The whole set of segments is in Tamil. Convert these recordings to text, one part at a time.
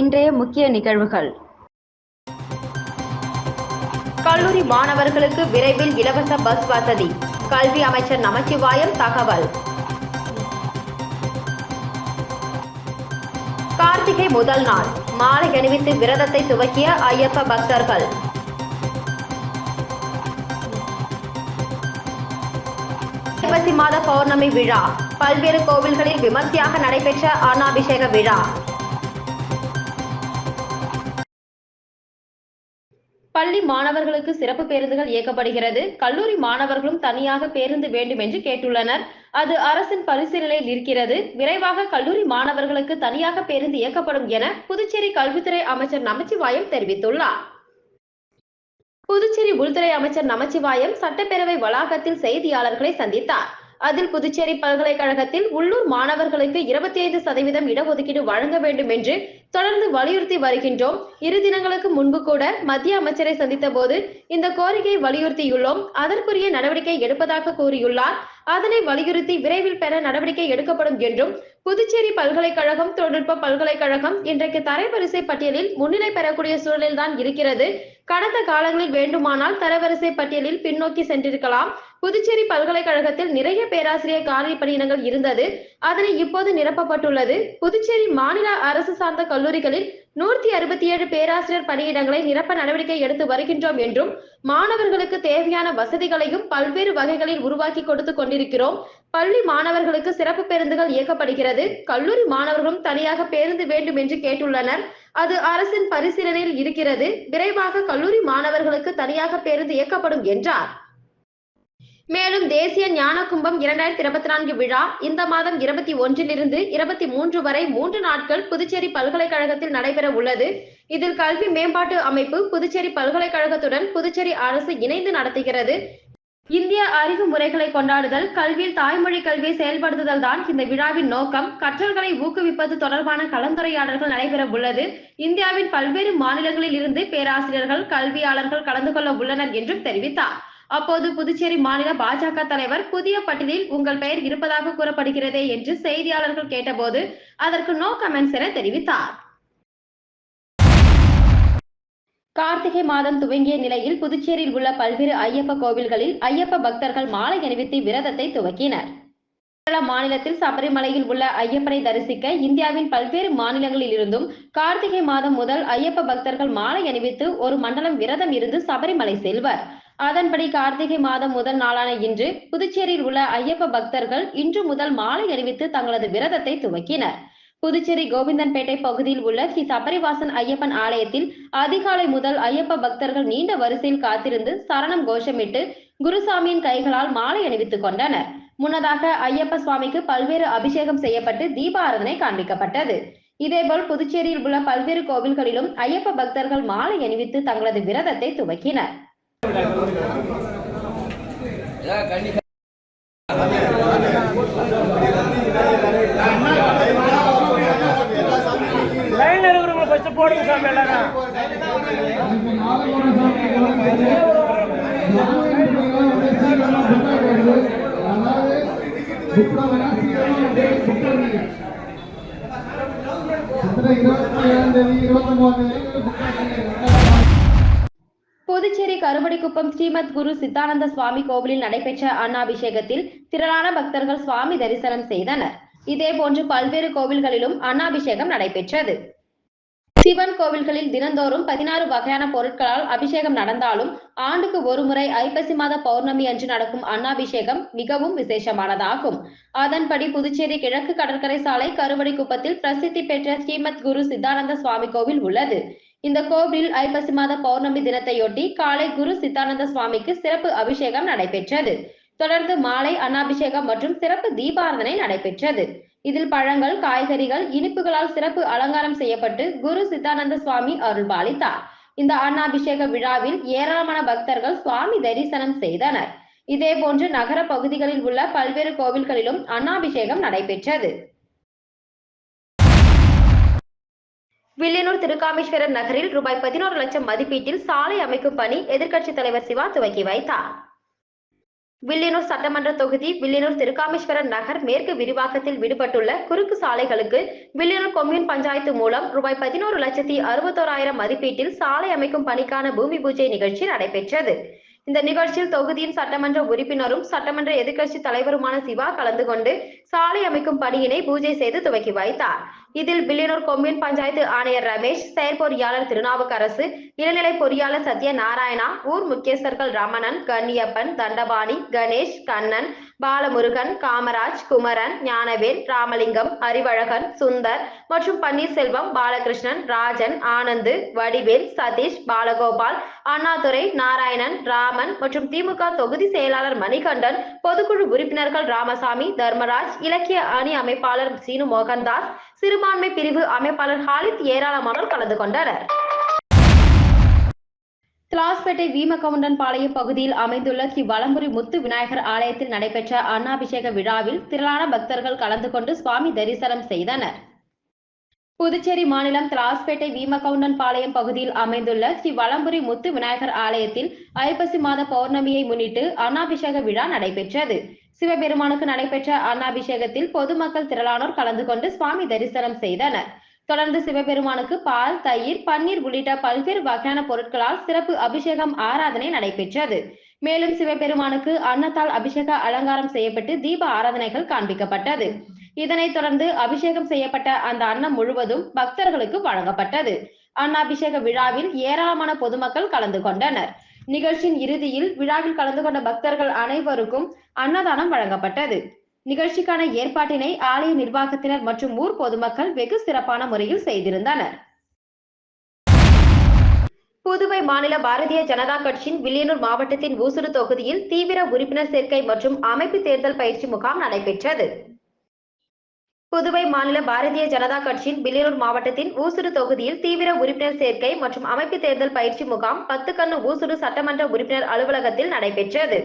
இன்றைய முக்கிய நிகழ்வுகள். கல்லூரி மாணவர்களுக்கு விரைவில் இலவச பஸ் வசதி. கல்வி அமைச்சர் நமச்சிவாயம் தகவல். கார்த்திகை முதல் நாள். மாலை அணிவித்து விரதத்தை துவக்கிய ஐயப்ப பக்தர்கள். ஐப்பசி மாத பௌர்ணமி விழா. பல்வேறு கோவில்களில் விமர்சையாக நடைபெற்ற அன்னாபிஷேக விழா. பள்ளி மாணவர்களுக்கு சிறப்பு பேருந்துகள் இயக்கப்படுகிறது. கல்லூரி மாணவர்களும் தனியாக பேருந்து வேண்டும் என்று கேட்டுள்ளனர். அது அரசின் பரிசீலனையில் இருக்கிறது விரைவாக கல்லூரி மாணவர்களுக்கு தனியாக பேருந்து இயக்கப்படும் என புதுச்சேரி கல்வித்துறை அமைச்சர் நமச்சிவாயம் தெரிவித்துள்ளார். புதுச்சேரி உள்துறை அமைச்சர் நமச்சிவாயம் சட்டப்பேரவை வளாகத்தில் செய்தியாளர்களை சந்தித்தார். அதில் புதுச்சேரி பல்கலைக்கழகத்தில் உள்ளூர் மாணவர்களுக்கு இருபத்தி ஐந்து சதவீதம் இடஒதுக்கீடு வழங்க வேண்டும் என்று தொடர்ந்து வலியுறுத்தி வருகின்றோம். இரு தினங்களுக்கு முன்பு கூட மத்திய அமைச்சரை சந்தித்த போது இந்த கோரிக்கையை வலியுறுத்தியுள்ளோம். அதற்குரிய நடவடிக்கை எடுப்பதாக கூறியுள்ளார். அதனை வலியுறுத்தி விரைவில் பெற நடவடிக்கை எடுக்கப்படும் என்றும் புதுச்சேரி பல்கலைக்கழகம் தொழில்நுட்ப பல்கலைக்கழகம் இன்றைக்கு தரவரிசை பட்டியலில் முன்னிலை பெறக்கூடிய சூழலில்தான் இருக்கிறது. கடந்த காலங்களில் வேண்டுமானால் தரவரிசை பட்டியலில் பின்னோக்கி சென்றிருக்கலாம். புதுச்சேரி பல்கலைக்கழகத்தில் நிறைய பேராசிரியர் காலி பணியிடங்கள் இருந்தது. அதனை இப்போது நிரப்பப்பட்டுள்ளது. புதுச்சேரி மாநில அரசு சார்ந்த கல்லூரிகளில் நூற்றி அறுபத்தி ஏழு பேராசிரியர் பணியிடங்களை நிரப்ப நடவடிக்கை எடுத்து வருகின்றோம் என்றும் மாணவர்களுக்கு தேவையான வசதிகளையும் பல்வேறு வகைகளில் உருவாக்கி கொடுத்து கொண்டிருக்கிறோம். பள்ளி மாணவர்களுக்கு சிறப்பு பேருந்துகள் இயக்கப்படுகிறது. கல்லூரி மாணவர்களும் தனியாக பேருந்து வேண்டும் என்று கேட்டுள்ளனர். அது அரசின் பரிசீலனையில் இருக்கிறது. விரைவாக கல்லூரி மாணவர்களுக்கு தனியாக பேருந்து இயக்கப்படும் என்றார். மேலும் தேசிய ஞான கும்பம் இரண்டாயிரத்தி இருபத்தி நான்கு விழா இந்த மாதம் இருபத்தி ஒன்றிலிருந்து இருபத்தி மூன்று வரை மூன்று நாட்கள் புதுச்சேரி பல்கலைக்கழகத்தில் நடைபெற உள்ளது. இதில் கல்வி மேம்பாட்டு அமைப்பு புதுச்சேரி பல்கலைக்கழகத்துடன் புதுச்சேரி அரசு இணைந்து நடத்துகிறது. இந்திய அறிவு முறைகளை கொண்டாடுதல் கல்வியில் தாய்மொழி கல்வியை செயல்படுத்துதல் தான் இந்த விழாவின் நோக்கம். கற்றல்களை ஊக்குவிப்பது தொடர்பான கலந்துரையாடல்கள் நடைபெற உள்ளது. இந்தியாவின் பல்வேறு மாநிலங்களில் இருந்து பேராசிரியர்கள் கல்வியாளர்கள் கலந்து கொள்ள உள்ளனர் என்றும் தெரிவித்தார். அப்போது புதுச்சேரி மாநில பாஜக தலைவர் புதிய பட்டியலில் உங்கள் பெயர் இருப்பதாக கூறப்படுகிறதே என்று செய்தியாளர்கள் கேட்டபோது அதற்கு நோ கமெண்ட்ஸ் என தெரிவித்தார். கார்த்திகை மாதம் துவங்கிய நிலையில் புதுச்சேரியில் உள்ள பல்வேறு ஐயப்ப கோவில்களில் ஐயப்ப பக்தர்கள் மாலை அணிவித்து விரதத்தை துவக்கினர். கேரள மாநிலத்தில் சபரிமலையில் உள்ள ஐயப்பனை தரிசிக்க இந்தியாவின் பல்வேறு மாநிலங்களில் இருந்தும் கார்த்திகை மாதம் முதல் ஐயப்ப பக்தர்கள் மாலை அணிவித்து ஒரு மண்டலம் விரதம் இருந்து சபரிமலை செல்வர். அதன்படி கார்த்திகை மாதம் முதல் நாளான இன்று புதுச்சேரியில் உள்ள ஐயப்ப பக்தர்கள் இன்று முதல் மாலை அணிவித்து தங்களது விரதத்தை துவக்கினர். புதுச்சேரி கோவிந்தன்பேட்டை பகுதியில் உள்ள ஸ்ரீ சபரிவாசன் ஐயப்பன் ஆலயத்தில் அதிகாலை முதல் ஐயப்ப பக்தர்கள் நீண்ட வரிசையில் காத்திருந்து சரணம் கோஷமிட்டு குருசாமியின் கைகளால் மாலை அணிவித்துக் கொண்டனர். முன்னதாக ஐயப்ப சுவாமிக்கு பல்வேறு அபிஷேகம் செய்யப்பட்டு தீபாராதனை காண்பிக்கப்பட்டது. இதேபோல் புதுச்சேரியில் உள்ள பல்வேறு கோவில்களிலும் ஐயப்ப பக்தர்கள் மாலை அணிவித்து தங்களது விரதத்தை துவக்கினர். லைன்ல ஸ்ரீமத் குரு சித்தானந்த சுவாமி கோவிலில் நடைபெற்ற அன்னாபிஷேகத்தில் திரளான பக்தர்கள் சுவாமி தரிசனம் செய்தனர். இதேபோன்று பல்வேறு கோவில்களிலும் அன்னாபிஷேகம் நடைபெற்றது. சிவன் கோவில்களில் தினந்தோறும் பதினாறு வகையான பொருட்களால் அபிஷேகம் நடந்தாலும் ஆண்டுக்கு ஒருமுறை ஐப்பசி மாத பௌர்ணமி அன்று நடக்கும் அன்னாபிஷேகம் மிகவும் விசேஷமானதாகும். அதன்படி புதுச்சேரி கிழக்கு கடற்கரை சாலை கருவடிக்குப்பத்தில் பிரசித்தி பெற்ற ஸ்ரீமத் குரு சித்தானந்த சுவாமி கோவில் உள்ளது. இந்த கோவிலில் ஐப்பசி மாத பௌர்ணமி தினத்தையொட்டி காலை குரு சித்தானந்த சுவாமிக்கு சிறப்பு அபிஷேகம் நடைபெற்றது. தொடர்ந்து மாலை அன்னாபிஷேகம் மற்றும் சிறப்பு தீபாரதனை நடைபெற்றது. இதில் பழங்கள் காய்கறிகள் இனிப்புகளால் சிறப்பு அலங்காரம் செய்யப்பட்டு குரு சித்தானந்த சுவாமி அருள்பாலித்தார். இந்த அன்னாபிஷேக விழாவில் ஏராளமான பக்தர்கள் சுவாமி தரிசனம் செய்தனர். இதே போன்று நகர பகுதிகளில் உள்ள பல்வேறு கோவில்களிலும் அன்னாபிஷேகம் நடைபெற்றது. வில்லியனூர் திருக்காமேஸ்வரர் நகரில் ரூபாய் பதினோரு லட்சம் மதிப்பீட்டில் சாலை அமைக்கும் பணி எதிர்க்கட்சித் தலைவர் சிவா துவக்கி வைத்தார். வில்லியனூர் சட்டமன்ற தொகுதி வில்லியனூர் திருக்காமேஸ்வரர் நகர் மேற்கு விரிவாக்கத்தில் விடுபட்டுள்ள குறுக்கு சாலைகளுக்கு வில்லியனூர் கொம்யூன் பஞ்சாயத்து மூலம் ரூபாய் பதினோரு லட்சத்தி அறுபத்தோராயிரம் மதிப்பீட்டில் சாலை அமைக்கும் பணிக்கான பூமி பூஜை நிகழ்ச்சி நடைபெற்றது. இந்த நிகழ்ச்சியில் தொகுதியின் சட்டமன்ற உறுப்பினரும் சட்டமன்ற எதிர்க்கட்சி தலைவருமான சிவா கலந்து கொண்டு சாலை அமைக்கும் பணியினை பூஜை செய்து துவக்கி வைத்தார். இதில் வில்லியனூர் கொம்யூன் பஞ்சாயத்து ஆணையர் ரமேஷ் செயற்பொறியாளர் திருநாவுக்கரசு இளநிலை பொறியாளர் சத்ய நாராயணா ஊர் முக்கியஸ்தர்கள் ரமணன் கன்னியப்பன் தண்டபாணி கணேஷ் கண்ணன் பாலமுருகன் காமராஜ் குமரன் ஞானவேல் ராமலிங்கம் அறிவழகன் சுந்தர் மற்றும் பன்னீர்செல்வம் பாலகிருஷ்ணன் ராஜன் ஆனந்து வடிவேல் சதீஷ் பாலகோபால் அண்ணாதுரை நாராயணன் ராமன் மற்றும் திமுக தொகுதி செயலாளர் மணிகண்டன் பொதுக்குழு உறுப்பினர்கள் ராமசாமி தர்மராஜ் இலக்கிய அணி அமைப்பாளர் சீனு மோகன்தாஸ் சிறுபான்மை பிரிவு அமைப்பாளர் ஹாலித் ஏராளமானோர் கலந்து கொண்டனர். திலாஸ்பேட்டை வீமகவுண்டன் பாளையம் பகுதியில் அமைந்துள்ள ஸ்ரீ வலம்புரி முத்து விநாயகர் ஆலயத்தில் நடைபெற்ற அன்னாபிஷேக விழாவில் திரளான பக்தர்கள் கலந்து கொண்டு சுவாமி தரிசனம் செய்தனர். புதுச்சேரி மாநிலம் திலாஸ்பேட்டை வீமகவுண்டன் பாளையம் பகுதியில் அமைந்துள்ள ஸ்ரீ வலம்புரி முத்து விநாயகர் ஆலயத்தில் ஐப்பசி மாத பௌர்ணமியை முன்னிட்டு அன்னாபிஷேக விழா நடைபெற்றது. சிவபெருமானுக்கு நடைபெற்ற அன்னாபிஷேகத்தில் பொதுமக்கள் திரளானோர் கலந்து கொண்டு சுவாமி தரிசனம் செய்தனர். தொடர்ந்து சிவபெருமானுக்கு பால் தயிர் பன்னீர் உள்ளிட்ட பல்வேறு வகையான பொருட்களால் சிறப்பு அபிஷேகம் ஆராதனை நடைபெற்றது. மேலும் சிவபெருமானுக்கு அன்னத்தால் அபிஷேக அலங்காரம் செய்யப்பட்டு தீப ஆராதனைகள் காண்பிக்கப்பட்டது. இதனைத் தொடர்ந்து அபிஷேகம் செய்யப்பட்ட அந்த அன்னம் முழுவதும் பக்தர்களுக்கு வழங்கப்பட்டது. அன்னாபிஷேக விழாவில் ஏராளமான பொதுமக்கள் கலந்து கொண்டனர். நிகழ்ச்சியின் இறுதியில் விழாவில் கலந்து கொண்ட பக்தர்கள் அனைவருக்கும் அன்னதானம் வழங்கப்பட்டது. நிகழ்ச்சிக்கான ஏற்பாட்டினை ஆலய நிர்வாகத்தினர் மற்றும் ஊர் பொதுமக்கள் வெகு சிறப்பான முறையில் செய்திருந்தனர். புதுவை மாநில பாரதிய ஜனதா கட்சியின் வில்லியனூர் மாவட்டத்தின் ஊசுடு தொகுதியில் தீவிர உறுப்பினர் சேர்க்கை மற்றும் அமைப்பு தேர்தல் பயிற்சி முகாம் நடைபெற்றது. புதுவை மாநில பாரதிய ஜனதா கட்சியின் வில்லியனூர் மாவட்டத்தின் ஊசுடு தொகுதியில் தீவிர உறுப்பினர் சேர்க்கை மற்றும் அமைப்பு தேர்தல் பயிற்சி முகாம் பத்து கண்ணு ஊசுடு சட்டமன்ற உறுப்பினர் அலுவலகத்தில் நடைபெற்றது.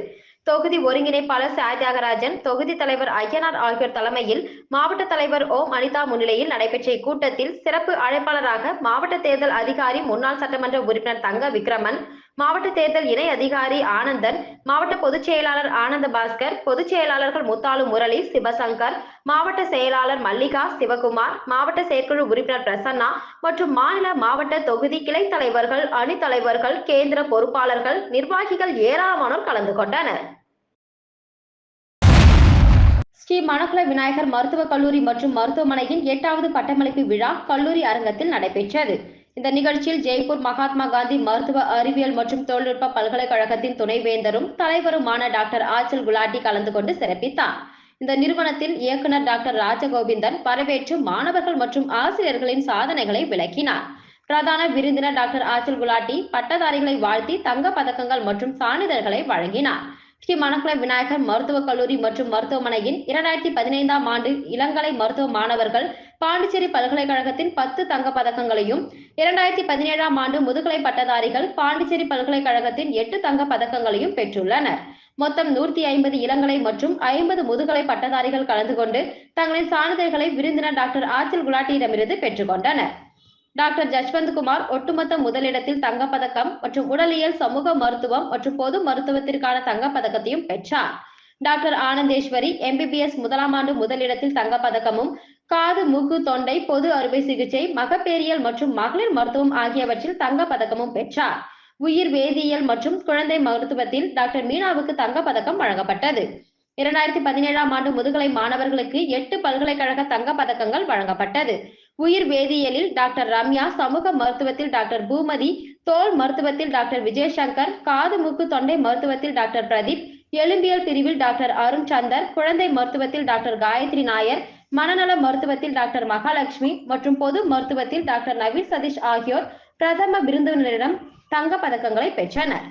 தொகுதி ஒருங்கிணைப்பாளர் சாய் தியாகராஜன் தொகுதி தலைவர் ஐயனார் ஆகியோர் தலைமையில் மாவட்ட தலைவர் ஓம் அனிதா முன்னிலையில் நடைபெற்ற இக்கூட்டத்தில் சிறப்பு அழைப்பாளராக மாவட்ட தேர்தல் அதிகாரி முன்னாள் சட்டமன்ற உறுப்பினர் தங்க விக்ரமன் மாவட்ட தேர்தல் இணை அதிகாரி ஆனந்தன் மாவட்ட பொதுச் செயலாளர் ஆனந்த பாஸ்கர் பொதுச் செயலாளர்கள் முத்தாலு முரளி சிவசங்கர் மாவட்ட செயலாளர் மல்லிகா சிவகுமார் மாவட்ட செயற்குழு உறுப்பினர் பிரசன்னா மற்றும் மாநில மாவட்ட தொகுதி கிளை தலைவர்கள் அணி தலைவர்கள் கேந்திர பொறுப்பாளர்கள் நிர்வாகிகள் ஏராளமானோர் கலந்து கொண்டனர். ஸ்ரீ மணக்குள விநாயகர் மருத்துவக் கல்லூரி மற்றும் மருத்துவமனையின் எட்டாவது பட்டமளிப்பு விழா கல்லூரி அரங்கத்தில் நடைபெற்றது. இந்த நிகழ்ச்சியில் ஜெய்ப்பூர் மகாத்மா காந்தி மருத்துவ அறிவியல் மற்றும் தொழில்நுட்ப பல்கலைக்கழகத்தின் துணைவேந்தரும் தலைவருமான டாக்டர் ஆச்சல் குலாட்டி கலந்து கொண்டு சிறப்பித்தார். இந்த நிறுவனத்தின் இயக்குனர் டாக்டர் ராஜகோவிந்தன் வரவேற்று மாணவர்கள் மற்றும் ஆசிரியர்களின் சாதனைகளை விளக்கினார். பிரதான விருந்தினர் டாக்டர் ஆச்சல் குலாட்டி பட்டதாரிகளை வாழ்த்தி தங்க பதக்கங்கள் மற்றும் சான்றிதழ்களை வழங்கினார். ஸ்ரீ மணக்குள விநாயகர் மருத்துவக் கல்லூரி மற்றும் மருத்துவமனையின் இரண்டாயிரத்தி பதினைந்தாம் ஆண்டு இளங்கலை மருத்துவ மாணவர்கள் பாண்டிச்சேரி பல்கலைக்கழகத்தின் பத்து தங்க பதக்கங்களையும் இரண்டாயிரத்தி பதினேழாம் ஆண்டு முதுகலை பட்டதாரிகள் பாண்டிச்சேரி பல்கலைக்கழகத்தின் எட்டு தங்க பதக்கங்களையும் பெற்றுள்ளனர். மொத்தம் நூற்றி ஐம்பது இளங்கலை மற்றும் ஐம்பது முதுகலை பட்டதாரிகள் கலந்து கொண்டு தங்களின் சான்றிதழ்களை விருந்தினர் டாக்டர் ஆச்சல் குலாட்டியிடமிருந்து பெற்றுக்கொண்டனர் டாக்டர் ஜஸ்வந்த் குமார் ஒட்டுமொத்த முதலிடத்தில் தங்கப்பதக்கம் மற்றும் உடலியல் சமூக மருத்துவம் மற்றும் பொது மருத்துவத்திற்கான தங்கப்பதக்கத்தையும் பெற்றார். டாக்டர் ஆனந்தேஸ்வரி எம்பிபிஎஸ் முதலாம் ஆண்டு முதலிடத்தில் தங்கப்பதக்கமும் காது மூக்கு தொண்டை பொது அறுவை சிகிச்சை மகப்பேரியல் மற்றும் மகளிர் மருத்துவம் ஆகியவற்றில் தங்கப்பதக்கமும் பெற்றார். உயிர் வேதியியல் மற்றும் குழந்தை மருத்துவத்தில் டாக்டர் மீனாவுக்கு தங்கப்பதக்கம் வழங்கப்பட்டது. இரண்டாயிரத்தி பதினேழாம் ஆண்டு முதுகலை மாணவர்களுக்கு எட்டு பல்கலைக்கழக தங்க பதக்கங்கள் வழங்கப்பட்டது. உயிர் வேதியியலில் டாக்டர் ரம்யா சமூக மருத்துவத்தில் டாக்டர் பூமதி தோல் மருத்துவத்தில் டாக்டர் விஜயசங்கர் காது மூக்கு தொண்டை மருத்துவத்தில் டாக்டர் பிரதீப் எலும்பியல் பிரிவில் டாக்டர் அருண் சந்தர் குழந்தை மருத்துவத்தில் டாக்டர் காயத்ரி நாயர் மனநல மருத்துவத்தில் டாக்டர் மகாலட்சுமி மற்றும் பொது மருத்துவத்தில் டாக்டர் நவீன் சதீஷ் ஆகியோர் பிரதம விருந்தினரிடம் தங்க பதக்கங்களை பெற்றனர்.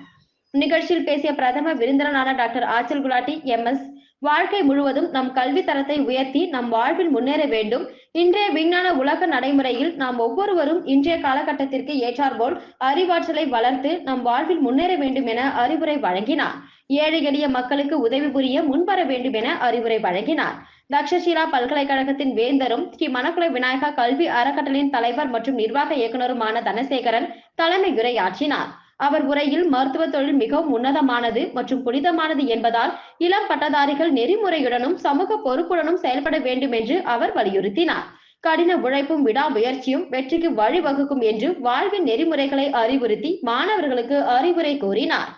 நிகழ்ச்சியில் பேசிய பிரதம விருந்தினரான டாக்டர் ஆச்சல் குலாட்டி எம்எஸ் வாழ்க்கை முழுவதும் நம் கல்வி தரத்தை உயர்த்தி நம் வாழ்வில் முன்னேற வேண்டும். இன்றைய விஞ்ஞான உலக நடைமுறையில் நாம் ஒவ்வொருவரும் இன்றைய காலகட்டத்திற்கு ஏற்றாற்போல் அறிவாற்றலை வளர்த்து நம் வாழ்வில் முன்னேற வேண்டும் என அறிவுரை வழங்கினார். ஏழை எளிய மக்களுக்கு உதவி புரிய முன்வர வேண்டும் என அறிவுரை வழங்கினார். தக்ஷசீலா பல்கலைக்கழகத்தின் வேந்தரும் ஸ்ரீ மணக்குள விநாயகா கல்வி அறக்கட்டளையின் தலைவர் மற்றும் நிர்வாக இயக்குனருமான தனசேகரன் தலைமை உரையாற்றினார். அவர் உரையில் மருத்துவ தொழில் மிகவும் உன்னதமானது மற்றும் புனிதமானது என்பதால் இளம் பட்டதாரிகள் நெறிமுறையுடனும் சமூக பொறுப்புடனும் செயல்பட வேண்டும் என்று அவர் வலியுறுத்தினார். கடின உழைப்பும் விடாமுயற்சியும் வெற்றிக்கு வழிவகுக்கும் என்று வாழ்வின் நெறிமுறைகளை அறிவுறுத்தி மாணவர்களுக்கு அறிவுரை கூறினார்.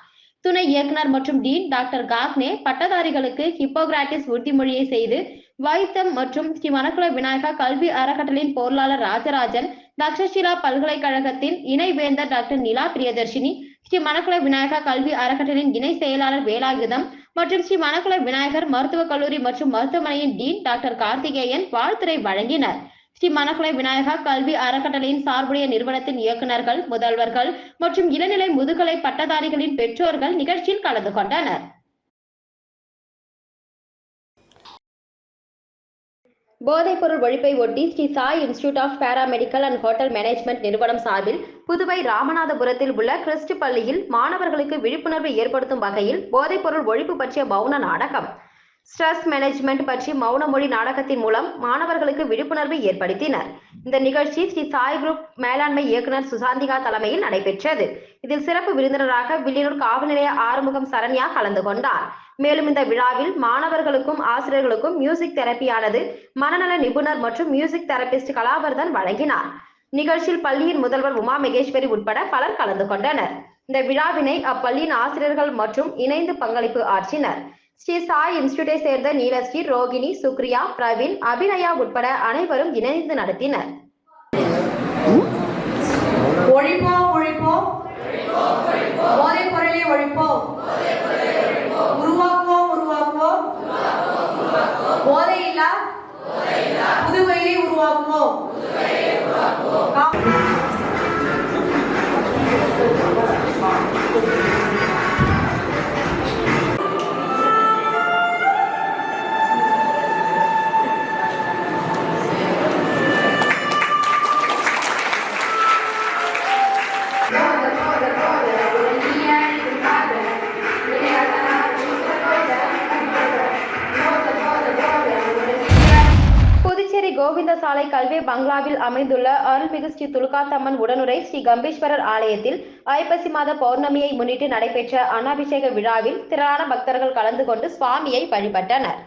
துணை இயக்குனர் மற்றும் டீன் டாக்டர் காக்னே பட்டதாரிகளுக்கு ஹிப்போகிராட்டிஸ் உறுதிமொழியை செய்து வைத்தம் மற்றும் ஸ்ரீ மணக்குள விநாயகா கல்வி அறக்கட்டளையின் பொருளாளர் ராஜராஜன் தக்ஷஷிலா பல்கலைக்கழகத்தின் இணைவேந்தர் டாக்டர் நிலா பிரியதர்ஷினி ஸ்ரீ மணக்குள விநாயகா கல்வி அறக்கட்டளின் இணை செயலாளர் வேலாயுதம் மற்றும் ஸ்ரீ மணக்குள விநாயகர் மருத்துவக் கல்லூரி மற்றும் மருத்துவமனையின் டீன் டாக்டர் கார்த்திகேயன் வாழ்த்துரை வழங்கினர். ஸ்ரீ மணக்குளை விநாயகா கல்வி அறக்கட்டளையின் சார்புடைய நிறுவனத்தின் இயக்குநர்கள் முதல்வர்கள் மற்றும் இளநிலை முதுகலை பட்டதாரிகளின் பெற்றோர்கள் நிகழ்ச்சியில் கலந்து கொண்டனர். போதைப்பொருள் ஒழிப்பை ஒட்டி Sri Sai institute of paramedical and hotel management நிறுவனம் சார்பில் புதுவை ராமநாதபுரத்தில் உள்ள கிறிஸ்ட் பள்ளியில் மாணவர்களுக்கு விழிப்புணர்வை ஏற்படுத்தும் வகையில் போதைப்பொருள் ஒழிப்பு பற்றிய மௌன நாடகம். ஸ்ட்ரெஸ் மேனேஜ்மெண்ட் பற்றி மௌன மொழி நாடகத்தின் மூலம் மாணவர்களுக்கு விழிப்புணர்வை ஏற்படுத்தினர். இந்த நிகழ்ச்சி ஸ்ரீ சாய் குரூப் மேலாண்மை இயக்குனர் சுசாந்திகா தலைமையில் நடைபெற்றது. இதில் சிறப்பு விருந்தினராக வில்லியனூர் காவல்நிலைய ஆறுமுகம் சரண்யா கலந்து கொண்டார். மேலும் இந்த விழாவில் மாணவர்களுக்கும் ஆசிரியர்களுக்கும் மியூசிக் தெரப்பியானது மனநல நிபுணர் மற்றும் மியூசிக் தெரபிஸ்ட் கலாவர்தன் வழங்கினார். நிகழ்ச்சியில் பள்ளியின் முதல்வர் உமா மகேஸ்வரி உட்பட பலர் கலந்து கொண்டனர். இந்த விழாவினை அப்பள்ளியின் ஆசிரியர்கள் மற்றும் இணைந்து பங்களிப்பு ஆற்றினர். ஸ்ரீ சாய் இன்ஸ்டியூட்டை சேர்ந்த நீலஸ்ரீ ரோகிணி சுக்ரியா பிரவீன் அபிநயா உட்பட அனைவரும் இணைந்து நடத்தினர். ஒழிப்போம் ஒழிப்போம். போதைப் பொருளை ஒழிப்போம். உருவாக்குவோம் போதையில்லா புதுவையை உருவாக்குவோம் Thank you. கல்வி பங்களாவில் அமைந்துள்ள அருள்மிகு ஸ்ரீ துலுக்காத்தம்மன் உடனுரை ஸ்ரீ கம்பீஸ்வரர் ஆலயத்தில் ஐப்பசி மாத பௌர்ணமியை முன்னிட்டு நடைபெற்ற அன்னாபிஷேக விழாவில் திரளான பக்தர்கள் கலந்து கொண்டு சுவாமியை வழிபட்டனர்.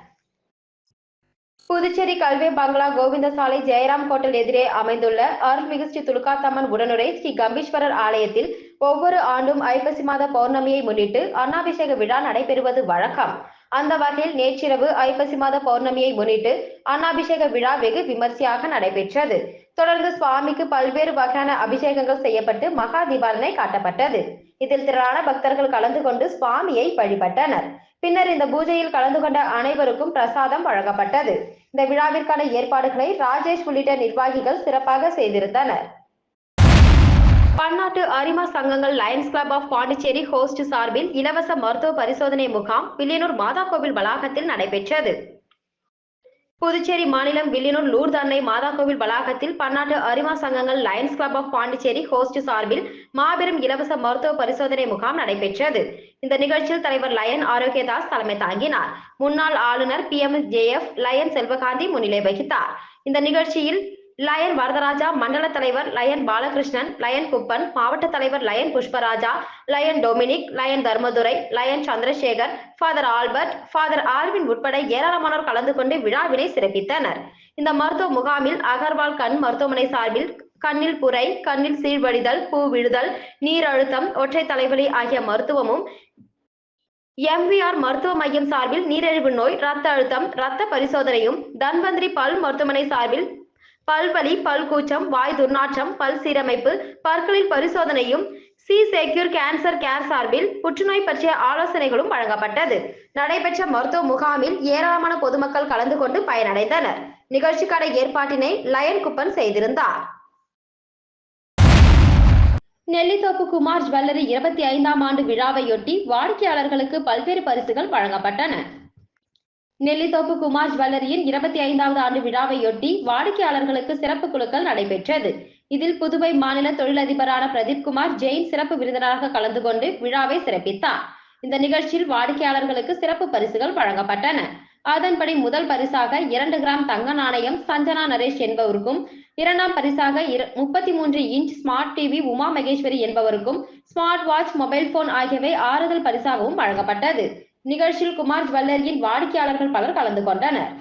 புதுச்சேரி கல்வி பங்களா கோவிந்தசாலை ஜெயராம் ஹோட்டல் எதிரே அமைந்துள்ள அருள்மிகு ஸ்ரீ துலுக்காத்தம்மன் உடனுரை ஸ்ரீ கம்பீஸ்வரர் ஆலயத்தில் ஒவ்வொரு ஆண்டும் ஐப்பசி மாத பௌர்ணமியை முன்னிட்டு அன்னாபிஷேக விழா நடைபெறுவது வழக்கம். அந்த வகையில் நேற்றிரவு ஐப்பசி மாத பௌர்ணமியை முன்னிட்டு அன்னாபிஷேக விழா வெகு விமர்சையாக நடைபெற்றது. தொடர்ந்து சுவாமிக்கு பல்வேறு வகையான அபிஷேகங்கள் செய்யப்பட்டு மகா தீபாரணை காட்டப்பட்டது. இதில் திரளான பக்தர்கள் கலந்து கொண்டு சுவாமியை வழிபட்டனர். பின்னர் இந்த பூஜையில் கலந்து கொண்ட அனைவருக்கும் பிரசாதம் வழங்கப்பட்டது. இந்த விழாவிற்கான ஏற்பாடுகளை ராஜேஷ் உள்ளிட்ட நிர்வாகிகள் சிறப்பாக செய்திருந்தனர். பன்னாட்டு அரிமா சங்கங்கள் lions club of Pondicherry host சார்பில் இலவச மருத்துவ பரிசோதனை முகாம் வில்லியனூர் மாதா கோவில் வளாகத்தில் நடைபெற்றது. புதுச்சேரி மாநிலம் வில்லியனூர் லூர்து அன்னை மாதா கோவில் வளாகத்தில் பன்னாட்டு அரிமா சங்கங்கள் lions club of Pondicherry host சார்பில் மாபெரும் இலவச மருத்துவ பரிசோதனை முகாம் நடைபெற்றது. இந்த நிகழ்ச்சியில் தலைவர் லயன் ஆரோக்கியதாஸ் தலைமை தாங்கினார். முன்னாள் ஆளுநர் P M JF lion Selvakanthi முன்னிலை வகித்தார். இந்த நிகழ்ச்சியில் லயன் வரதராஜா மண்டல தலைவர் லயன் பாலகிருஷ்ணன் லயன் குப்பன் மாவட்ட தலைவர் lion Pushparaja lion Dominic lion Dharmadurai lion Chandrasekar father Albert father Alvin உட்பட ஏராளமானோர் கலந்து கொண்டு விழாவினை சிறப்பித்தனர். இந்த மருத்துவ முகாமில் அகர்வால் கண் மருத்துவமனை சார்பில் கண்ணில் புரை கண்ணில் சீழ்வடிதல் பூ விழுதல் நீர் அழுத்தம் ஒற்றை தலைவலி ஆகிய மருத்துவமும் எம்விஆர் மருத்துவ மையம் சார்பில் நீரிழிவு நோய் ரத்த அழுத்தம் ரத்த பரிசோதனையும் தன்வந்திரி பல் மருத்துவமனை சார்பில் பல்வலி பல்கூச்சம் வாய் துர்நாற்றம் பல் சீரமைப்பு பற்களில் பரிசோதனையும் சி செக்யூர் கேன்சர் கேர் சார்பில் புற்றுநோய் பற்றிய ஆலோசனைகளும் வழங்கப்பட்டது. நடைபெற்ற மருத்துவ முகாமில் ஏராளமான பொதுமக்கள் கலந்து கொண்டு பயனடைந்தனர். நிகழ்ச்சிக்கான ஏற்பாட்டினை லயன் குப்பன் செய்திருந்தார். நெல்லித்தோப்பு குமார் ஜுவல்லரி இருபத்தி ஐந்தாம் ஆண்டு விழாவையொட்டி வாடிக்கையாளர்களுக்கு பல்வேறு பரிசுகள் வழங்கப்பட்டன. நெல்லித்தோப்பு குமார் ஜுவல்லரியின் இருபத்தி ஐந்தாவது ஆண்டு விழாவையொட்டி வாடிக்கையாளர்களுக்கு சிறப்பு குழுக்கள் நடைபெற்றது. இதில் புதுவை மாநில தொழிலதிபரான பிரதீப் குமார் ஜெயின் சிறப்பு விருந்தினராக கலந்து கொண்டு விழாவை சிறப்பித்தார். இந்த நிகழ்ச்சியில் வாடிக்கையாளர்களுக்கு சிறப்பு பரிசுகள் வழங்கப்பட்டன. அதன்படி முதல் பரிசாக இரண்டு கிராம் தங்க நாணயம் சஞ்சனா நரேஷ் என்பவருக்கும் இரண்டாம் பரிசாக முப்பத்தி மூன்று inch smart TV Uma Maheswari என்பவருக்கும் ஸ்மார்ட் வாட்ச் மொபைல் போன் ஆகியவை ஆறுதல் பரிசாகவும் வழங்கப்பட்டது. நிகழ்ச்சியில் குமார் ஜுவல்லரியின் வாடிக்கையாளர்கள் பலர் கலந்து கொண்டனர்.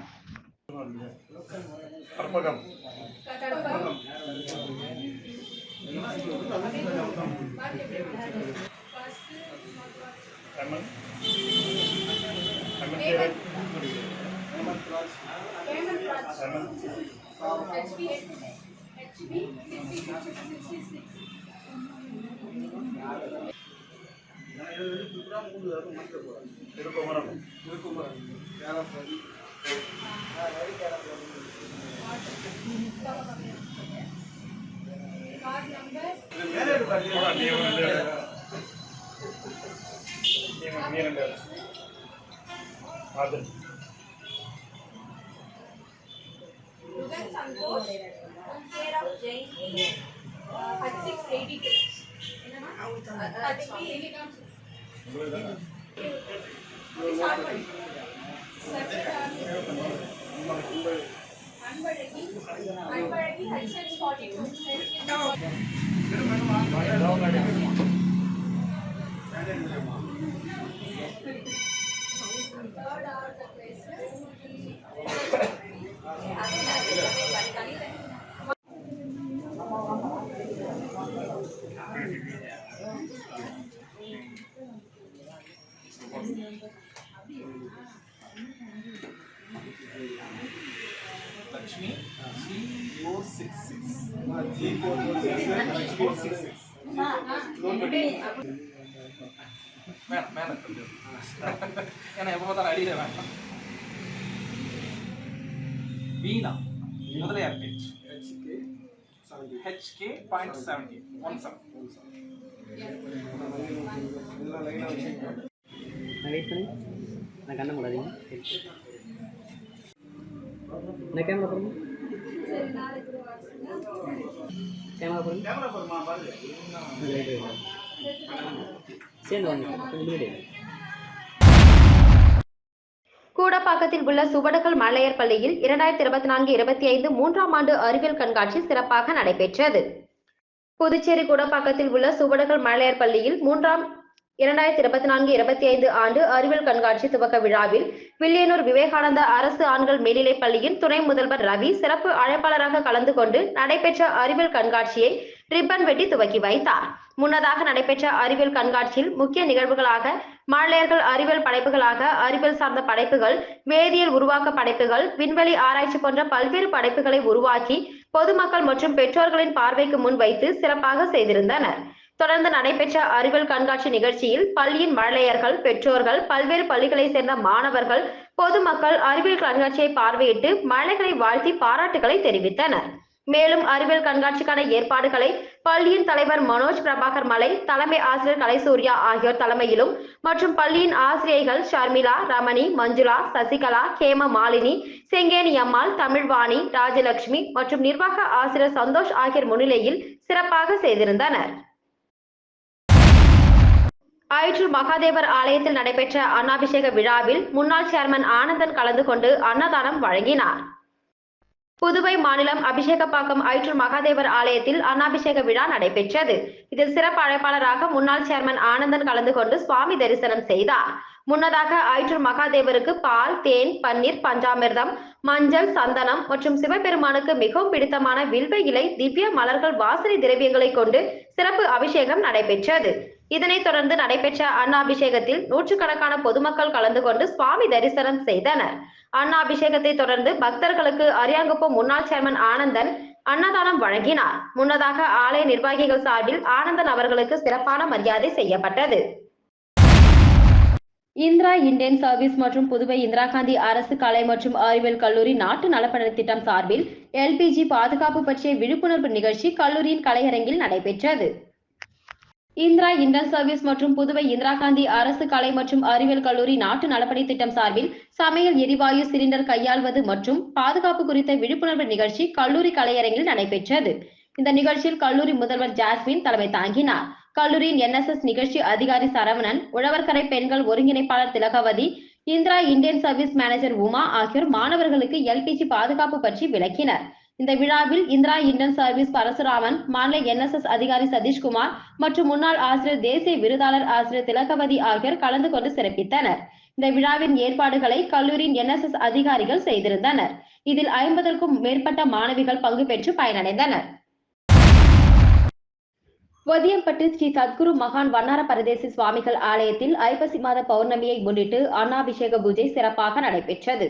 Karpagam lemon lemon carrot lemon திருப்பமரம் uh. At three eighty-two. Start பண்ணு. Anbazhagi Anbazhagi HS forty two third Third hour the placement. HK seventy one seven நான் வெயிட் பண்ணி நான் கண்ண இந்த கேமரா கேமரா சேர்ந்து வாங்க முன்னாடி கூடப்பாக்கத்தில் உள்ள சுவடுகள் மலையர் பள்ளியில் இரண்டாயிரத்தி இருபத்தி நான்கு இருபத்தி ஐந்து மூன்றாம் ஆண்டு அறிவியல் கண்காட்சி சிறப்பாக நடைபெற்றது. புதுச்சேரி குடப்பாக்கத்தில் உள்ள சுவடுகள் மழையர் பள்ளியில் மூன்றாம் இரண்டாயிரத்தி இருபத்தி நான்கு இருபத்தி ஐந்து ஆண்டு அறிவியல் கண்காட்சி துவக்க விழாவில் வில்லியனூர் விவேகானந்தா அரசு ஆண்கள் மேல்நிலைப் பள்ளியின் துணை முதல்வர் ரவி சிறப்பு அழைப்பாளராக கலந்து கொண்டு நடைபெற்ற அறிவியல் கண்காட்சியை ரிப்பன் வெட்டி துவக்கி வைத்தார். முன்னதாக நடைபெற்ற அறிவியல் கண்காட்சியில் முக்கிய நிகழ்வுகளாக மழலையர்கள் அறிவியல் படைப்புகளாக அறிவியல் சார்ந்த படைப்புகள் வேதியியல் உருவாக்க படைப்புகள் விண்வெளி ஆராய்ச்சி போன்ற பல்வேறு படைப்புகளை உருவாக்கி பொதுமக்கள் மற்றும் பெற்றோர்களின் பார்வைக்கு முன் வைத்து சிறப்பாக செய்திருந்தனர். தொடர்ந்து நடைபெற்ற அறிவியல் கண்காட்சி நிகழ்ச்சியில் பள்ளியின் மழலையர்கள் பெற்றோர்கள் பல்வேறு பள்ளிகளைச் சேர்ந்த மாணவர்கள் பொதுமக்கள் அறிவியல் கண்காட்சியை பார்வையிட்டு மழலைகளை வாழ்த்தி பாராட்டுகளை தெரிவித்தனர். மேலும் அறிவியல் கண்காட்சிக்கான ஏற்பாடுகளை பள்ளியின் தலைவர் மனோஜ் பிரபாகர் மலை தலைமை ஆசிரியர் கலைசூர்யா ஆகியோர் தலைமையிலும் மற்றும் பள்ளியின் ஆசிரியைகள் ஷர்மிளா ரமணி மஞ்சுளா சசிகலா கேம மாலினி செங்கேனி அம்மாள் தமிழ்வாணி ராஜலட்சுமி மற்றும் நிர்வாக ஆசிரியர் சந்தோஷ் ஆகியோர் முன்னிலையில் சிறப்பாக செய்திருந்தனர். ஆயிற்றூர் மகாதேவர் ஆலயத்தில் நடைபெற்ற அன்னாபிஷேக விழாவில் முன்னாள் சேர்மன் ஆனந்தன் கலந்து கொண்டு அன்னதானம் வழங்கினார். புதுவை மாநிலம் அபிஷேகப்பாக்கம் ஐற்று மகாதேவர் ஆலயத்தில் அன்னாபிஷேக விழா நடைபெற்றது. இதில் சிறப்பு அழைப்பாளராக முன்னாள் சேர்மன் ஆனந்தன் கலந்து கொண்டு சுவாமி தரிசனம் செய்தார். முன்னதாக ஆயிற்றூர் மகாதேவருக்கு பால் தேன் பன்னீர் பஞ்சாமிர்தம் மஞ்சள் சந்தனம் மற்றும் சிவபெருமானுக்கு மிகவும் பிடித்தமான வில்வ இலை திவ்ய மலர்கள் வாசனை திரவியங்களை கொண்டு சிறப்பு அபிஷேகம் நடைபெற்றது. இதனைத் தொடர்ந்து நடைபெற்ற அன்னாபிஷேகத்தில் நூற்றுக்கணக்கான பொதுமக்கள் கலந்து கொண்டு சுவாமி தரிசனம் செய்தனர். அன்னாபிஷேகத்தை தொடர்ந்து பக்தர்களுக்கு அரியாங்குப்பம் முன்னாள் சேர்மன் ஆனந்தன் அன்னதானம் வழங்கினார். முன்னதாக ஆலய நிர்வாகிகள் சார்பில் ஆனந்தன் அவர்களுக்கு சிறப்பான மரியாதை செய்யப்பட்டது. இந்திரா இந்தியன் சர்வீஸ் மற்றும் புதுவை இந்திரா காந்தி அரசு கலை மற்றும் அறிவியல் கல்லூரி நாட்டு நலப்பணி திட்டம் சார்பில் எல்பிஜி பாதுகாப்பு பற்றிய விழிப்புணர்வு நிகழ்ச்சி கல்லூரியின் கலையரங்கில் நடைபெற்றது. இந்திரா இந்தியன் சர்வீஸ் மற்றும் புதுவை இந்திரா காந்தி அரசு கலை மற்றும் அறிவியல் கல்லூரி நாட்டு நலப்பணி திட்டம் சார்பில் சமையல் எரிவாயு சிலிண்டர் கையாள்வது மற்றும் பாதுகாப்பு குறித்த விழிப்புணர்வு நிகழ்ச்சி கல்லூரி கலையரங்கில் நடைபெற்றது. இந்த நிகழ்ச்சியில் கல்லூரி முதல்வர் ஜாஸ்மின் தலைமை தாங்கினார். கல்லூரியின் என்எஸ்எஸ் நிகழ்ச்சி அதிகாரி சரவணன் உழவர்கரை பெண்கள் ஒருங்கிணைப்பாளர் Thilagavathi Indira Indian service manager Uma ஆகியோர் மாணவர்களுக்கு எல்பிஜி பாதுகாப்பு பற்றி விளக்கினர். இந்த விழாவில் இந்திரா இந்தியன் சர்வீஸ் பரசுராமன் மாநில என்எஸ்எஸ் அதிகாரி சதீஷ்குமார் மற்றும் முன்னாள் ஆசிரியர் தேசிய விருதாளர் ஆசிரியர் திலகவதி ஆகியோர் கலந்து கொண்டு சிறப்பித்தனர். இந்த விழாவின் ஏற்பாடுகளை கல்லூரியின் என்எஸ்எஸ் அதிகாரிகள் செய்திருந்தனர். இதில் ஐம்பதற்கும் மேற்பட்ட மாணவிகள் பங்கு பெற்று பயனடைந்தனர். வதியம்பட்டு ஸ்ரீ சத்குரு மகான் வண்ணார பரதேசி சுவாமிகள் ஆலயத்தில் ஐப்பசி மாத பௌர்ணமியை முன்னிட்டு அன்னாபிஷேக பூஜை சிறப்பாக நடைபெற்றது.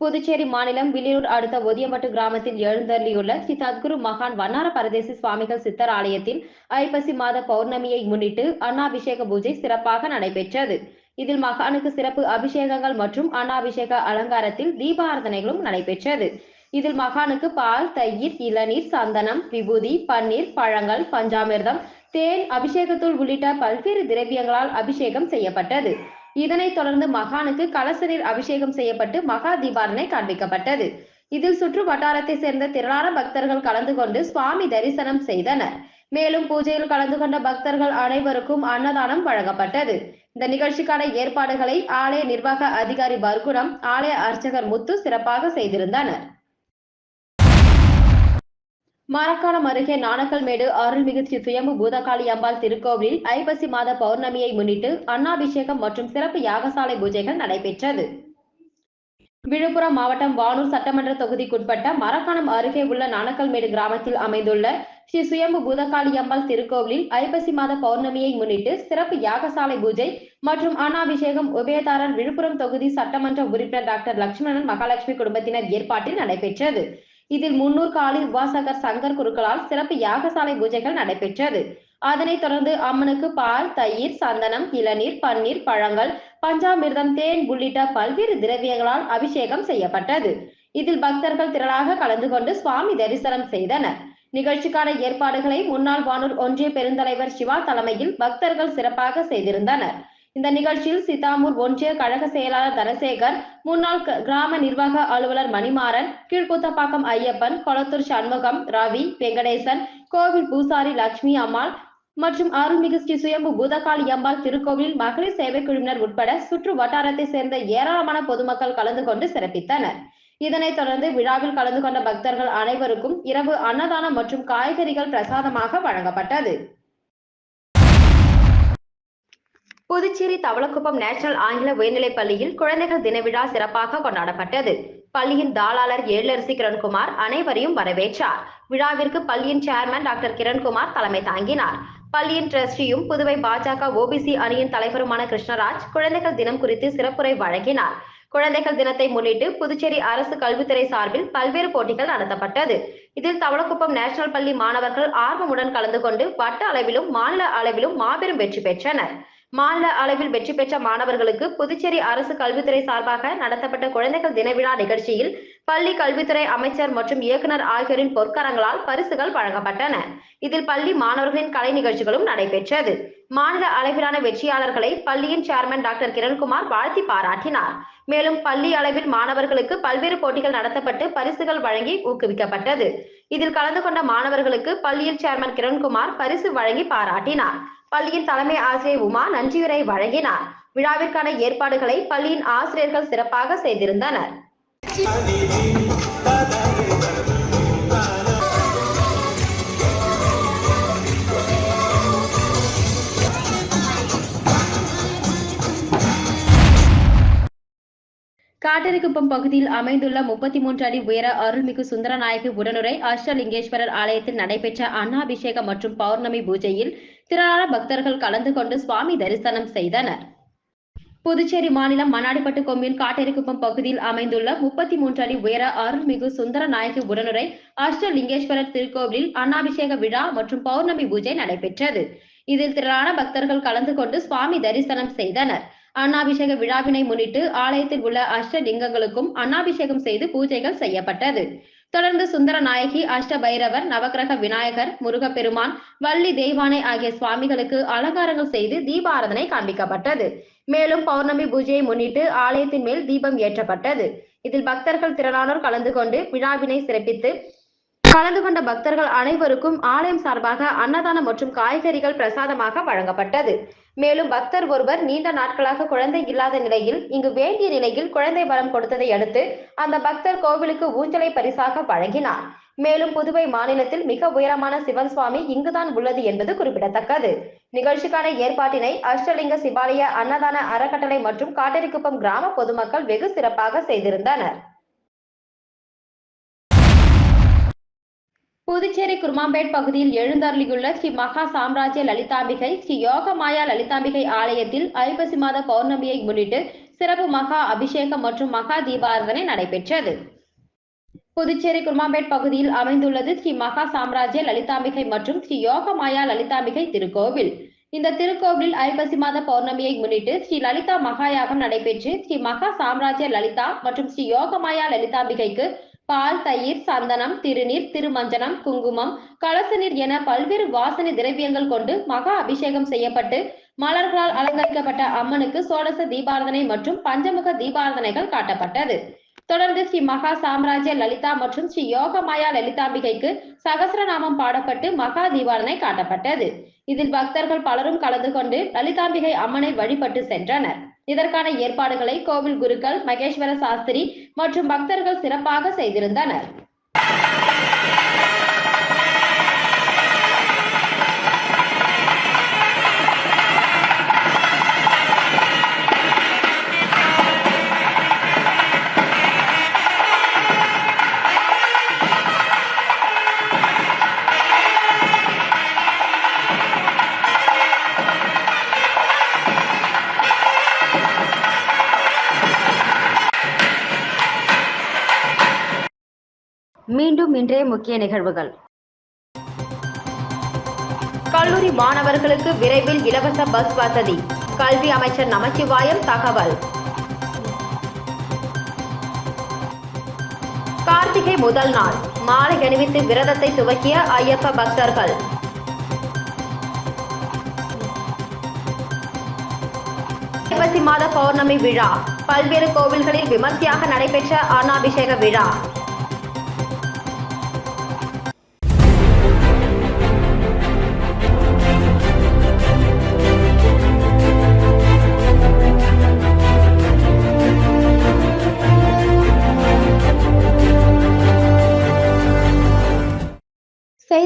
புதுச்சேரி மாநிலம் வில்லியூர் அடுத்த ஒதியம்பட்டு கிராமத்தில் எழுந்தள்ளியுள்ள ஸ்ரீ சத்குரு மகான் வண்ணார பரதேசி சுவாமிகள் சித்தர் ஆலயத்தில் ஐப்பசி மாத பௌர்ணமியை முன்னிட்டு அன்னாபிஷேக பூஜை சிறப்பாக நடைபெற்றது. இதில் மகானுக்கு சிறப்பு அபிஷேகங்கள் மற்றும் அன்னாபிஷேக அலங்காரத்தில் தீபாராதனைகளும் நடைபெற்றது. இதில் மகானுக்கு பால் தயிர் இளநீர் சந்தனம் விபூதி பன்னீர் பழங்கள் பஞ்சாமிர்தம் தேன் அபிஷேகத்தூள் உள்ளிட்ட பல்வேறு திரவியங்களால் அபிஷேகம் செய்யப்பட்டது. இதனைத் தொடர்ந்து மகானுக்கு கலச நீர் அபிஷேகம் செய்யப்பட்டு மகா தீபாரணை காண்பிக்கப்பட்டது. இதில் சுற்று வட்டாரத்தை சேர்ந்த திரளான பக்தர்கள் கலந்து கொண்டு சுவாமி தரிசனம் செய்தனர். மேலும் பூஜையில் கலந்து கொண்ட பக்தர்கள் அனைவருக்கும் அன்னதானம் வழங்கப்பட்டது. இந்த நிகழ்ச்சிக்கான ஏற்பாடுகளை ஆலய நிர்வாக அதிகாரி பர்குணம் ஆலய அர்ச்சகர் முத்து சிறப்பாக செய்திருந்தனர். மரக்காணம் அருகே நாணக்கல்மேடு அருள்மிகு ஸ்ரீ சுயம்பு பூதகாளி அம்பாள் திருக்கோவிலில் ஐப்பசி மாத பௌர்ணமியை முன்னிட்டு அன்னாபிஷேகம் மற்றும் சிறப்பு யாகசாலை பூஜைகள் நடைபெற்றது. விழுப்புரம் மாவட்டம் வானூர் சட்டமன்ற தொகுதிக்குட்பட்ட மரக்காணம் அருகே உள்ள நாணக்கல்மேடு கிராமத்தில் அமைந்துள்ள ஸ்ரீ சுயம்பு பூதகாளி அம்பாள் திருக்கோவிலில் ஐப்பசி மாத பௌர்ணமியை முன்னிட்டு சிறப்பு யாகசாலை பூஜை மற்றும் அன்னாபிஷேகம் உபயதாரர் விழுப்புரம் தொகுதி சட்டமன்ற உறுப்பினர் டாக்டர் லட்சுமணன் மகாலட்சுமி குடும்பத்தினர் ஏற்பாட்டில் நடைபெற்றது. இதில் முன்னூறு காலி உபாசகர் சங்கர் குருக்களால் சிறப்பு யாகசாலை பூஜைகள் நடைபெற்றது. அதனைத் தொடர்ந்து அம்மனுக்கு பால் தயிர் சந்தனம் இளநீர் பன்னீர் பழங்கள் பஞ்சாமிர்தம் தேன் உள்ளிட்ட பல்வேறு திரவியங்களால் அபிஷேகம் செய்யப்பட்டது. இதில் பக்தர்கள் திரளாக கலந்து கொண்டு சுவாமி தரிசனம் செய்தனர். நிகழ்ச்சிக்கான ஏற்பாடுகளை முன்னாள் வானூர் ஒன்றிய பெருந்தலைவர் சிவா தலைமையில் பக்தர்கள் சிறப்பாக செய்திருந்தனர். இந்த நிகழ்ச்சியில் சித்தாமூர் ஒன்றிய கழக செயலாளர் தனசேகர் முன்னாள் க- கிராம நிர்வாக அலுவலர் மணிமாறன் கீழ்குத்தப்பாக்கம் ஐயப்பன் கொளத்தூர் சண்முகம் ரவி வெங்கடேசன் கோவில் பூசாரி லட்சுமி அம்மாள் மற்றும் அருள்மிகு ஸ்ரீ சுயம்பு பூதகாளி அம்பாள் திருக்கோவில் மகளிர் சேவை குழுவினர் உட்பட சுற்று வட்டாரத்தை சேர்ந்த ஏராளமான பொதுமக்கள் கலந்து கொண்டு சிறப்பித்தனர். இதனைத் தொடர்ந்து விழாவில் கலந்து கொண்ட பக்தர்கள் அனைவருக்கும் இரவு அன்னதானம் மற்றும் காய்கறிகள் பிரசாதமாக வழங்கப்பட்டது. புதுச்சேரி தவளக்குப்பம் நேஷனல் ஆங்கில உயர்நிலைப் பள்ளியில் குழந்தைகள் தின விழா சிறப்பாக கொண்டாடப்பட்டது. பள்ளியின் தாளாளர் ஏழரசி கிரண்குமார் அனைவரையும் வரவேற்றார். விழாவிற்கு பள்ளியின் சேர்மன் டாக்டர் கிரண்குமார் தலைமை தாங்கினார். பள்ளியின் ட்ரஸ்டியும் புதுவை பாஜக ஓபிசி அணியின் தலைவருமான கிருஷ்ணராஜ் குழந்தைகள் தினம் குறித்து சிறப்புரை வழங்கினார். குழந்தைகள் தினத்தை முன்னிட்டு புதுச்சேரி அரசு கல்வித்துறை சார்பில் பல்வேறு போட்டிகள் நடத்தப்பட்டது. இதில் தவளக்குப்பம் நேஷனல் பள்ளி மாணவர்கள் ஆர்வமுடன் கலந்து கொண்டு வட்ட அளவிலும் மாநில அளவிலும் மாபெரும் வெற்றி பெற்றனர். மாநில அளவில் வெற்றி பெற்ற மாணவர்களுக்கு புதுச்சேரி அரசு கல்வித்துறை சார்பாக நடத்தப்பட்ட குழந்தைகள் தின விழா நிகழ்ச்சியில் பள்ளி கல்வித்துறை அமைச்சர் மற்றும் இயக்குனர் ஆகியோரின் பொற்கரங்களால் பரிசுகள் வழங்கப்பட்டன. இதில் பள்ளி மாணவர்களின் கலை நிகழ்ச்சிகளும் நடைபெற்றது. மாநில அளவிலான வெற்றியாளர்களை பள்ளியின் சேர்மன் டாக்டர் கிரண்குமார் வாழ்த்தி பாராட்டினார். மேலும் பள்ளி அளவில் மாணவர்களுக்கு பல்வேறு போட்டிகள் நடத்தப்பட்டு பரிசுகள் வழங்கி ஊக்குவிக்கப்பட்டது. இதில் கலந்து கொண்ட மாணவர்களுக்கு பள்ளியின் சேர்மன் கிரண்குமார் பரிசு வழங்கி பாராட்டினார். பள்ளியின் தலைமை ஆசிரியர் உமா நன்றியுரை வழங்கினார். விழாவிற்கான ஏற்பாடுகளை பள்ளியின் ஆசிரியர்கள் சிறப்பாக செய்திருந்தனர். காட்டேரிக்குப்பம் பகுதியில் அமைந்துள்ள முப்பத்தி மூன்று அடி உயர அருள்மிகு சுந்தரநாயகி உடனுரை அஷ்டலிங்கேஸ்வரர் ஆலயத்தில் நடைபெற்ற அன்னாபிஷேகம் மற்றும் பௌர்ணமி பூஜையில் திரளான பக்தர்கள் கலந்து கொண்டு சுவாமி தரிசனம் செய்தனர். புதுச்சேரி மாநிலம் மண்ணாடிப்பட்டு கொம்யூன் காட்டேரிக்குப்பம் பகுதியில் அமைந்துள்ள முப்பத்தி மூன்று அடி உயர அருள்மிகு சுந்தரநாயகி உடனுரை அஷ்டலிங்கேஸ்வரர் திருக்கோவிலில் அன்னாபிஷேக விழா மற்றும் பௌர்ணமி பூஜை நடைபெற்றது. இதில் திரளான பக்தர்கள் கலந்து கொண்டு சுவாமி தரிசனம் செய்தனர். அன்னாபிஷேக விழாவினை முன்னிட்டு ஆலயத்தில் உள்ள அஷ்டலிங்கங்களுக்கும் அன்னாபிஷேகம் செய்து பூஜைகள் செய்யப்பட்டது. தொடர்ந்து சுந்தர நாயகி அஷ்டபைரவர் நவகிரக நவக்கிரக விநாயகர் முருகப்பெருமான் வள்ளி தெய்வானை ஆகிய சுவாமிகளுக்கு அலங்காரங்கள் செய்து தீபாராதனை காண்பிக்கப்பட்டது. மேலும் பௌர்ணமி பூஜையை முன்னிட்டு ஆலயத்தின் மேல் தீபம் ஏற்றப்பட்டது. இதில் பக்தர்கள் திரளானோர் கலந்து கொண்டு விழாவினை சிறப்பித்து கலந்து கொண்ட பக்தர்கள் அனைவருக்கும் ஆலயம் சார்பாக அன்னதானம் மற்றும் காய்கறிகள் பிரசாதமாக வழங்கப்பட்டது. மேலும் பக்தர் ஒருவர் நீண்ட நாட்களாக குழந்தை இல்லாத நிலையில் இங்கு வேண்டிய நிலையில் குழந்தை வரம் கொடுத்ததை அடுத்து அந்த பக்தர் கோவிலுக்கு ஊஞ்சலை பரிசாக வழங்கினார். மேலும் புதுவை மாநிலத்தில் மிக உயரமான சிவன் சுவாமி இங்குதான் உள்ளது என்பது குறிப்பிடத்தக்கது. நிகழ்ச்சிக்கான ஏற்பாட்டினை அஷ்டலிங்க சிவாலய அன்னதான அறக்கட்டளை மற்றும் காட்டேரிக்குப்பம் கிராம பொதுமக்கள் வெகு சிறப்பாக செய்திருந்தனர். புதுச்சேரி குருமாம்பேட் பகுதியில் எழுந்தருளியுள்ள ஸ்ரீ மகா சாம்ராஜ்ய லலிதாம்பிகை ஸ்ரீ யோகமாயா லலிதாம்பிகை ஆலயத்தில் ஐப்பசி மாத பௌர்ணமியை முன்னிட்டு சிறப்பு மகா அபிஷேகம் மற்றும் மகா தீபாராதனை நடைபெற்றது. புதுச்சேரி குருமாம்பேட் பகுதியில் அமைந்துள்ளது ஸ்ரீ மகா சாம்ராஜ்ய லலிதாம்பிகை மற்றும் ஸ்ரீ யோகமாயா லலிதாம்பிகை திருக்கோவில். இந்த திருக்கோவிலில் ஐப்பசி மாத பௌர்ணமியை முன்னிட்டு ஸ்ரீ லலிதா மகாயாகம் நடைபெற்று ஸ்ரீ மகா சாம்ராஜ்ய லலிதா மற்றும் ஸ்ரீ யோகமாயா லலிதாம்பிகைக்கு பால் தயிர் சந்தனம் திருநீர் திருமஞ்சனம் குங்குமம் கலசநீர் என பல்வேறு வாசனை திரவியங்கள் கொண்டு மகா அபிஷேகம் செய்யப்பட்டு மலர்களால் அலங்கரிக்கப்பட்ட அம்மனுக்கு சோடச தீபாரதனை மற்றும் பஞ்சமுக தீபாரதனைகள் காட்டப்பட்டது. தொடர்ந்து ஸ்ரீ மகா சாம்ராஜ்ய லலிதா மற்றும் ஸ்ரீ யோகமாயா லலிதாம்பிகைக்கு சகசரநாமம் பாடப்பட்டு மகா தீபாரதனை காட்டப்பட்டது. இதில் பக்தர்கள் பலரும் கலந்து கொண்டு லலிதாம்பிகை அம்மனை வழிபட்டு சென்றனர். இதற்கான ஏற்பாடுகளை கோவில் குருக்கள் மகேஸ்வர சாஸ்திரி மற்றும் பக்தர்கள் சிறப்பாக செய்திருந்தனர். இன்றைய முக்கிய நிகழ்வுகள். கல்லூரி மாணவர்களுக்கு விரைவில் இலவச பஸ் வசதி. கல்வி அமைச்சர் நமச்சிவாயம் தகவல். கார்த்திகை முதல் நாள். மாலை அணிவித்து விரதத்தை துவக்கிய ஐயப்ப பக்தர்கள். ஐப்பசி மாத பௌர்ணமி விழா. பல்வேறு கோவில்களில் விமர்சையாக நடைபெற்ற அன்னாபிஷேக விழா.